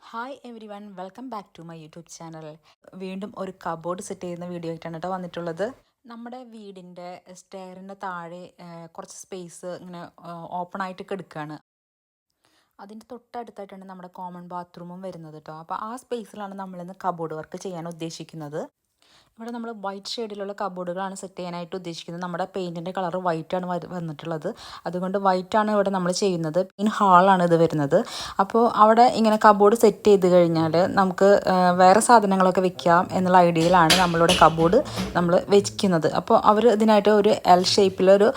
Hi everyone welcome back to my YouTube channel വീണ്ടും ഒരു cupboard set ചെയ്യുന്ന video ആയിട്ടാണ് കേട്ടോ വന്നിട്ടുള്ളത്. നമ്മുടെ വീടിന്റെ സ്റ്റെയറിന്റെ താഴെ കുറച്ച് സ്പേസ് ഇങ്ങനെ ഓപ്പൺ ആയിട്ട് കിടക്കുകയാണ് അതിന്റെ തൊട്ടടുത്തായിട്ടാണ് നമ്മുടെ കോമൺ ബാത്റൂമും വരുന്നത് കേട്ടോ അപ്പോൾ ആ സ്പേസിലാണ് നമ്മളിന്ന് കബോർഡ് വർക്ക് ചെയ്യാൻ ഉദ്ദേശിക്കുന്നത്. ഇവിടെ നമ്മൾ വൈറ്റ് ഷെയ്ഡിലുള്ള കബോർഡുകളാണ് സെറ്റ് ചെയ്യാനായിട്ട് ഉദ്ദേശിക്കുന്നത്. നമ്മുടെ പെയിന്റിന്റെ കളർ വൈറ്റ് ആണ് വന്നിട്ടുള്ളത്. അതുകൊണ്ട് വൈറ്റ് ആണ് ഇവിടെ നമ്മൾ ചെയ്യുന്നത്. ഇൻ ഹാളാണ് ഇത് വരുന്നത്. അപ്പോൾ അവിടെ ഇങ്ങനെ കബോർഡ് സെറ്റ് ചെയ്ത് കഴിഞ്ഞാൽ നമുക്ക് വേറെ സാധനങ്ങളൊക്കെ വെക്കാം എന്നുള്ള ഐഡിയയിലാണ് നമ്മളിവിടെ കബോർഡ് നമ്മൾ വെക്കുന്നത്. അപ്പോൾ അവർ ഇതിനായിട്ട് ഒരു എൽ ഷേപ്പിലൊരു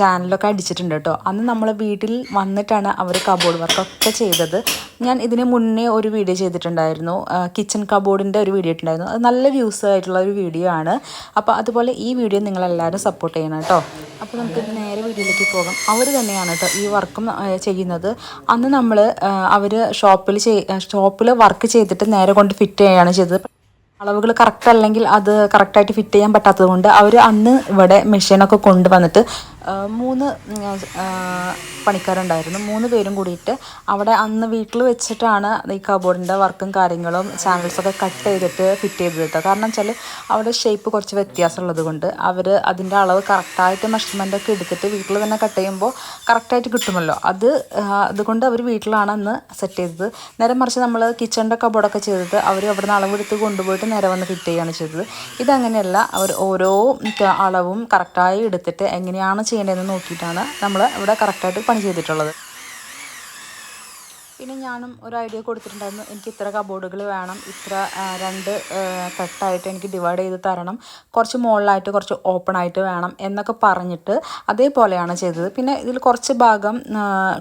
ചാനലൊക്കെ അടിച്ചിട്ടുണ്ട് കേട്ടോ അന്ന് നമ്മൾ വീട്ടിൽ വന്നിട്ടാണ് അവർ കബോർഡ് വർക്കൊക്കെ ചെയ്തത്. ഞാൻ ഇതിന് മുന്നേ ഒരു വീഡിയോ ചെയ്തിട്ടുണ്ടായിരുന്നു. കിച്ചൺ കബോർഡിന്റെ ഒരു വീഡിയോ ഇട്ടുണ്ടായിരുന്നു. അത് നല്ല വ്യൂസ് ആയിട്ടുള്ള ഒരു വീഡിയോ ആണ്. അപ്പോൾ അതുപോലെ ഈ വീഡിയോ നിങ്ങളെല്ലാവരും സപ്പോർട്ട് ചെയ്യണം കേട്ടോ. അപ്പോൾ നമുക്ക് നേരെ വീഡിയോയിലേക്ക് പോകാം. അവർ തന്നെയാണ് കേട്ടോ ഈ വർക്കും ചെയ്യുന്നത്. അന്ന് നമ്മൾ അവർ ഷോപ്പിൽ ഷോപ്പിൽ വർക്ക് ചെയ്തിട്ട് നേരെ കൊണ്ട് ഫിറ്റ് ചെയ്യുകയാണ് ചെയ്തത്. അളവുകൾ കറക്റ്റ് അല്ലെങ്കിൽ അത് കറക്റ്റായിട്ട് ഫിറ്റ് ചെയ്യാൻ പറ്റാത്തത് കൊണ്ട് അവർ അന്ന് ഇവിടെ മെഷീനൊക്കെ കൊണ്ടുവന്നിട്ട് മൂന്ന് പണിക്കാരുണ്ടായിരുന്നു. മൂന്ന് പേരും കൂടിയിട്ട് അവിടെ അന്ന് വീട്ടിൽ വെച്ചിട്ടാണ് ഈ കബോർഡിന്റെ വർക്കും കാര്യങ്ങളും ചാനൽസൊക്കെ കട്ട് ചെയ്തിട്ട് ഫിറ്റ് ചെയ്തത്. കേട്ടോ കാരണം വെച്ചാൽ അവിടെ ഷേപ്പ് കുറച്ച് വ്യത്യാസമുള്ളത് കൊണ്ട് അവർ അതിന്റെ അളവ് കറക്റ്റായിട്ട് മെഷർമെന്റ് ഒക്കെ എടുത്തിട്ട് വീട്ടിൽ തന്നെ കട്ട് ചെയ്യുമ്പോൾ കറക്റ്റായിട്ട് കിട്ടുമല്ലോ. അത് അതുകൊണ്ട് അവർ വീട്ടിലാണ് അന്ന് സെറ്റ് ചെയ്തത്. നേരെ മറിച്ച് നമ്മൾ കിച്ചണിന്റെ കബോർഡൊക്കെ ചെയ്തത് അവർ അവിടെ നിന്ന് അളവെടുത്ത് കൊണ്ടുപോയിട്ട് നേരെ വന്ന് ഫിറ്റ് ചെയ്യുകയാണ് ചെയ്തത്. ഇതങ്ങനെയല്ല അവർ ഓരോ അളവും കറക്റ്റായി എടുത്തിട്ട് എങ്ങനെയാണ് ചെയ്യേണ്ടതെന്ന് നോക്കിയിട്ടാണ് നമ്മൾ ഇവിടെ കറക്റ്റായിട്ട് പണി ചെയ്തിട്ടുള്ളത്. പിന്നെ ഞാനും ഒരു ഐഡിയ കൊടുത്തിട്ടുണ്ടായിരുന്നു. എനിക്ക് ഇത്ര കബോർഡുകൾ വേണം ഇത്ര രണ്ട് കട്ടായിട്ട് എനിക്ക് ഡിവൈഡ് ചെയ്ത് തരണം കുറച്ച് മുകളിലായിട്ട് കുറച്ച് ഓപ്പൺ ആയിട്ട് വേണം എന്നൊക്കെ പറഞ്ഞിട്ട് അതേപോലെയാണ് ചെയ്തത്. പിന്നെ ഇതിൽ കുറച്ച് ഭാഗം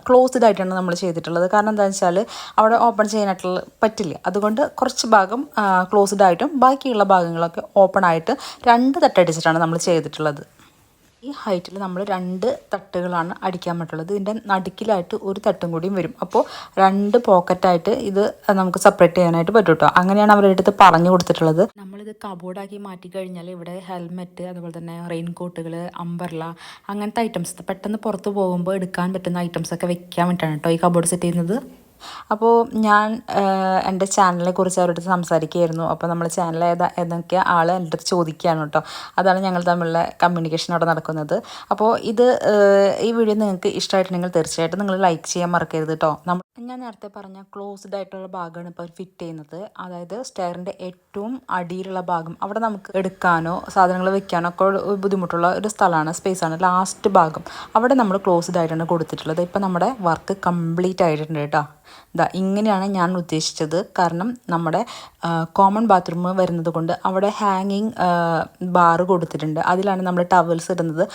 ക്ലോസ്ഡ് ആയിട്ടാണ് നമ്മൾ ചെയ്തിട്ടുള്ളത്. കാരണം എന്താണെന്ന് വെച്ചാൽ അവിടെ ഓപ്പൺ ചെയ്യാനായിട്ടുള്ള പറ്റില്ല. അതുകൊണ്ട് കുറച്ച് ഭാഗം ക്ലോസ്ഡ് ആയിട്ടും ബാക്കിയുള്ള ഭാഗങ്ങളൊക്കെ ഓപ്പൺ ആയിട്ട് രണ്ട് തട്ടടിച്ചിട്ടാണ് നമ്മൾ ചെയ്തിട്ടുള്ളത്. ഈ ഹൈറ്റിൽ നമ്മൾ രണ്ട് തട്ടുകളാണ് അടിക്കാൻ പറ്റുള്ളത്. ഇതിന്റെ നടുക്കിലായിട്ട് ഒരു തട്ടും കൂടിയും വരും. അപ്പോൾ രണ്ട് പോക്കറ്റായിട്ട് ഇത് നമുക്ക് സെപ്പറേറ്റ് ചെയ്യാനായിട്ട് പറ്റും കേട്ടോ അങ്ങനെയാണ് അവരുടെ അടുത്ത് പറഞ്ഞു കൊടുത്തിട്ടുള്ളത്. നമ്മളിത് കബോർഡാക്കി മാറ്റി കഴിഞ്ഞാൽ ഇവിടെ ഹെൽമെറ്റ് അതുപോലെ തന്നെ റെയിൻകോട്ടുകൾ അമ്പർല അങ്ങനത്തെ ഐറ്റംസ് പെട്ടെന്ന് പുറത്ത് പോകുമ്പോൾ എടുക്കാൻ പറ്റുന്ന ഐറ്റംസ് ഒക്കെ വെക്കാൻ വേണ്ടിയിട്ടാണ് കേട്ടോ ഈ കബോർഡ് സെറ്റ് ചെയ്യുന്നത്. അപ്പോൾ ഞാൻ എന്റെ ചാനലിനെ കുറിച്ച് അവരുടെ സംസാരിക്കുകയായിരുന്നു. അപ്പോൾ നമ്മൾ ചാനൽ ഏതാ ഏതൊക്കെ ആൾ എന്റെ അടുത്ത് ചോദിക്കുകയാണ് കേട്ടോ. അതാണ് ഞങ്ങൾ തമ്മിലുള്ള കമ്മ്യൂണിക്കേഷൻ അവിടെ നടക്കുന്നത്. അപ്പോൾ ഇത് ഈ വീഡിയോ നിങ്ങൾക്ക് ഇഷ്ടമായിട്ടുണ്ടെങ്കിൽ തീർച്ചയായിട്ടും നിങ്ങൾ ലൈക്ക് ചെയ്യാൻ മറക്കരുത് കേട്ടോ. ഞാൻ നേരത്തെ പറഞ്ഞ ക്ലോസ്ഡ് ആയിട്ടുള്ള ഭാഗമാണ് ഇപ്പോൾ ഫിറ്റ് ചെയ്യുന്നത്. അതായത് സ്റ്റെയറിന്റെ ഏറ്റവും അടിയിലുള്ള ഭാഗം. അവിടെ നമുക്ക് എടുക്കാനോ സാധനങ്ങൾ വെക്കാനോ ഒക്കെ ബുദ്ധിമുട്ടുള്ള ഒരു സ്ഥലമാണ് സ്പേസാണ് ലാസ്റ്റ് ഭാഗം. അവിടെ നമ്മൾ ക്ലോസ്ഡ് ആയിട്ടാണ് കൊടുത്തിട്ടുള്ളത്. ഇപ്പം നമ്മുടെ വർക്ക് കംപ്ലീറ്റ് ആയിട്ടുണ്ട് കേട്ടോ. ഇതാ ഇങ്ങനെയാണ് ഞാൻ ഉദ്ദേശിച്ചത്. കാരണം നമ്മുടെ കോമൺ ബാത്റൂം വരുന്നത് കൊണ്ട് അവിടെ ഹാങ്ങിങ് ബാറ് കൊടുത്തിട്ടുണ്ട്. അതിലാണ് നമ്മൾ ടവൽസ് ഇടുന്നത്.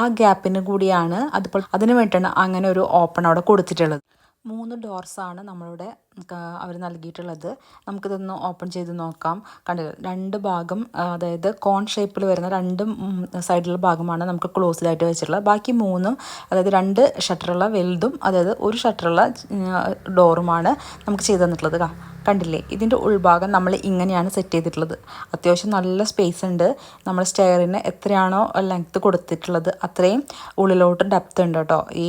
ആ ഗ്യാപ്പിന് കൂടിയാണ് അതിപ്പോൾ അതിന് വേണ്ടിയിട്ടാണ് അങ്ങനെ ഒരു ഓപ്പൺ അവിടെ കൊടുത്തിട്ടുള്ളത്. മൂന്ന് ഡോർസാണ് നമ്മളിവിടെ അവർ നൽകിയിട്ടുള്ളത്. നമുക്കിതൊന്ന് ഓപ്പൺ ചെയ്ത് നോക്കാം. കണ്ടില്ല രണ്ട് ഭാഗം അതായത് കോൺ ഷേപ്പിൽ വരുന്ന രണ്ട് സൈഡിലുള്ള ഭാഗമാണ് നമുക്ക് ക്ലോസ്ഡായിട്ട് വെച്ചിട്ടുള്ളത്. ബാക്കി മൂന്നും അതായത് രണ്ട് ഷട്ടറുള്ള വലുതും അതായത് ഒരു ഷട്ടറുള്ള ഡോറുമാണ് നമുക്ക് ചെയ്ത് തന്നിട്ടുള്ളത് കണ്ടില്ലേ? ഇതിന്റെ ഉൾഭാഗം നമ്മൾ ഇങ്ങനെയാണ് സെറ്റ് ചെയ്തിട്ടുള്ളത്. അത്യാവശ്യം നല്ല സ്പേസ് ഉണ്ട്. നമ്മൾ സ്റ്റെയറിന് എത്രയാണോ ലെങ്ത്ത് കൊടുത്തിട്ടുള്ളത് അത്രയും ഉള്ളിലോട്ട് ഡെപ്ത് ഉണ്ട് കേട്ടോ. ഈ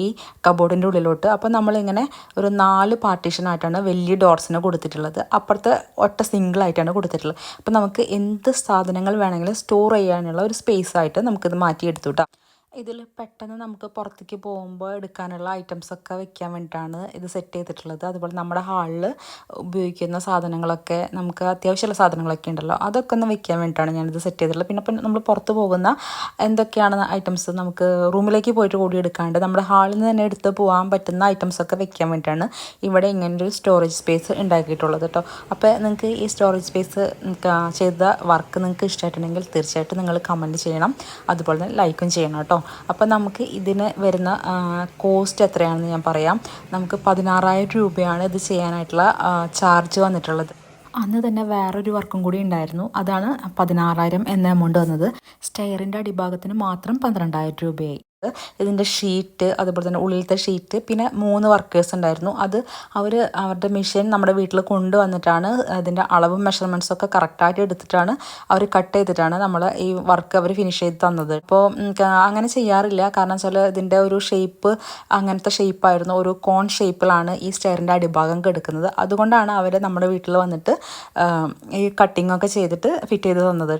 ഈ കബോർഡിന്റെ ഉള്ളിലോട്ട്. അപ്പോൾ നമ്മളിങ്ങനെ ഒരു നാല് പാർട്ടീഷനായിട്ടാണ് വലിയ ഡോർസിന് കൊടുത്തിട്ടുള്ളത്. അപ്പുറത്തെ ഒറ്റ സിംഗിൾ ആയിട്ടാണ് കൊടുത്തിട്ടുള്ളത്. അപ്പോൾ നമുക്ക് എന്ത് സാധനങ്ങൾ വേണമെങ്കിലും സ്റ്റോർ ചെയ്യാനുള്ള ഒരു സ്പേസ് ആയിട്ട് നമുക്കിത് മാറ്റിയെടുത്തു കേട്ടോ ഇതിൽ പെട്ടെന്ന് നമുക്ക് പുറത്തേക്ക് പോകുമ്പോൾ എടുക്കാനുള്ള ഐറ്റംസൊക്കെ വെക്കാൻ വേണ്ടിയിട്ടാണ് ഇത് സെറ്റ് ചെയ്തിട്ടുള്ളത്. അതുപോലെ നമ്മുടെ ഹാളിൽ ഉപയോഗിക്കുന്ന സാധനങ്ങളൊക്കെ നമുക്ക് അത്യാവശ്യമുള്ള സാധനങ്ങളൊക്കെ ഉണ്ടല്ലോ അതൊക്കെ ഒന്ന് വെക്കാൻ വേണ്ടിയിട്ടാണ് ഞാനിത് സെറ്റ് ചെയ്തിട്ടുള്ളത്. പിന്നെ നമ്മൾ പുറത്ത് പോകുന്ന എന്തൊക്കെയാണ് ഐറ്റംസ് നമുക്ക് റൂമിലേക്ക് പോയിട്ട് കൂടി എടുക്കാണ്ട് നമ്മുടെ ഹാളിൽ നിന്ന് തന്നെ എടുത്ത് പോകാൻ പറ്റുന്ന ഐറ്റംസ് ഒക്കെ വെക്കാൻ വേണ്ടിയിട്ടാണ് ഇവിടെ ഇങ്ങനൊരു സ്റ്റോറേജ് സ്പേസ് ഉണ്ടാക്കിയിട്ടുള്ളത് കേട്ടോ അപ്പോൾ നിങ്ങൾക്ക് ഈ സ്റ്റോറേജ് സ്പേസ് ചെയ്ത വർക്ക് നിങ്ങൾക്ക് ഇഷ്ടമായിട്ടുണ്ടെങ്കിൽ തീർച്ചയായിട്ടും നിങ്ങൾ കമന്റ് ചെയ്യണം. അതുപോലെ തന്നെ ലൈക്കും ചെയ്യണം കേട്ടോ അപ്പോൾ നമുക്ക് ഇതിന് വരുന്ന കോസ്റ്റ് എത്രയാണെന്ന് ഞാൻ പറയാം. നമുക്ക് പതിനാറായിരം രൂപയാണ് ഇത് ചെയ്യാനായിട്ടുള്ള ചാർജ് വന്നിട്ടുള്ളത്. അന്ന് തന്നെ വേറൊരു വർക്കും കൂടി ഉണ്ടായിരുന്നു. അതാണ് പതിനാറായിരം എന്ന എമൗണ്ട് വന്നത്. സ്റ്റെയറിന്റെ അടിഭാഗത്തിന് മാത്രം പന്ത്രണ്ടായിരം രൂപയായി. ഇതിന്റെ ഷീറ്റ് അതുപോലെ തന്നെ ഉള്ളിലത്തെ ഷീറ്റ് പിന്നെ മൂന്ന് വർക്കേഴ്സ് ഉണ്ടായിരുന്നു. അത് അവർ അവരുടെ മെഷീൻ നമ്മുടെ വീട്ടിൽ കൊണ്ടുവന്നിട്ടാണ് അതിന്റെ അളവും മെഷർമെന്റ്സും ഒക്കെ കറക്റ്റായിട്ട് എടുത്തിട്ടാണ് അവർ കട്ട് ചെയ്തിട്ടാണ് നമ്മൾ ഈ വർക്ക് അവർ ഫിനിഷ് ചെയ്ത് തന്നത്. അപ്പോൾ അങ്ങനെ ചെയ്യാറില്ല. കാരണം വെച്ചാൽ ഇതിന്റെ ഒരു ഷേപ്പ് അങ്ങനത്തെ ഷേപ്പായിരുന്നു ഒരു കോൺ ഷേപ്പിലാണ് ഈ സ്റ്റെയറിന്റെ അടിഭാഗം കെടുക്കുന്നത്. അതുകൊണ്ടാണ് അവർ നമ്മുടെ വീട്ടിൽ വന്നിട്ട് ഈ കട്ടിങ്ങൊക്കെ ചെയ്തിട്ട് ഫിറ്റ് ചെയ്ത് തന്നത്.